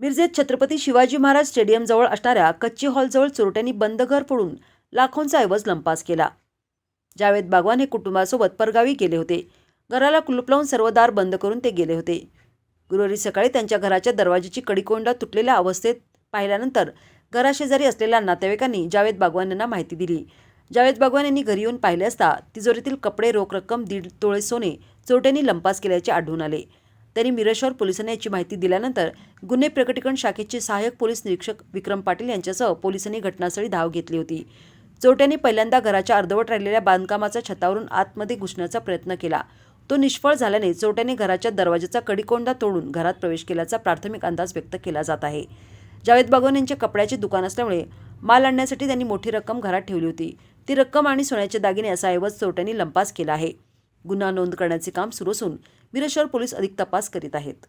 मिरजेत छत्रपती शिवाजी महाराज स्टेडियमजवळ असणाऱ्या कच्ची हॉलजवळ चोरट्यांनी बंद घर फोडून लाखोंचा ऐवज लंपास केला. जावेद बागवान हे कुटुंबासोबत परगावी गेले होते. घराला कुलूप लावून सर्व दार बंद करून ते गेले होते. गुरुवारी सकाळी त्यांच्या घराच्या दरवाजाची कडीकोंडा तुटलेल्या अवस्थेत पाहिल्यानंतर घराशेजारी असलेल्या नातेवाईकांनी जावेद बागवान यांना माहिती दिली. जावेद बागवान यांनी घरी येऊन पाहिले असता तिजोरीतील कपडे रोख रक्कम दीड तोळे सोने चोरट्यांनी लंपास केल्याचे आढळून आले. त्यांनी मिरशवर पोलिसांनी याची माहिती दिल्यानंतर गुन्हे प्रकटीकरण शाखेचे सहाय्यक पोलीस निरीक्षक विक्रम पाटील यांच्यासह पोलिसांनी घटनास्थळी धाव घेतली होती. चोरट्यांनी पहिल्यांदा घराच्या अर्धवट राहिलेल्या बांधकामाचा छतावरून आतमध्ये घुसण्याचा प्रयत्न केला. तो निष्फळ झाल्याने चोरट्यांनी घराच्या दरवाजाचा कडीकोंडा तोडून घरात प्रवेश केल्याचा प्राथमिक अंदाज व्यक्त केला जात आहे. जावेद बागवान यांचे कपड्याचे दुकान असल्यामुळे माल आणण्यासाठी त्यांनी मोठी रक्कम घरात ठेवली होती. ती रक्कम आणि सोन्याचे दागिने असा ऐवज चोरट्यांनी लंपास केला आहे. गुन्हा नोंद करण्याचे काम सुरू असून मिरजशहर पोलीस अधिक तपास करीत आहेत.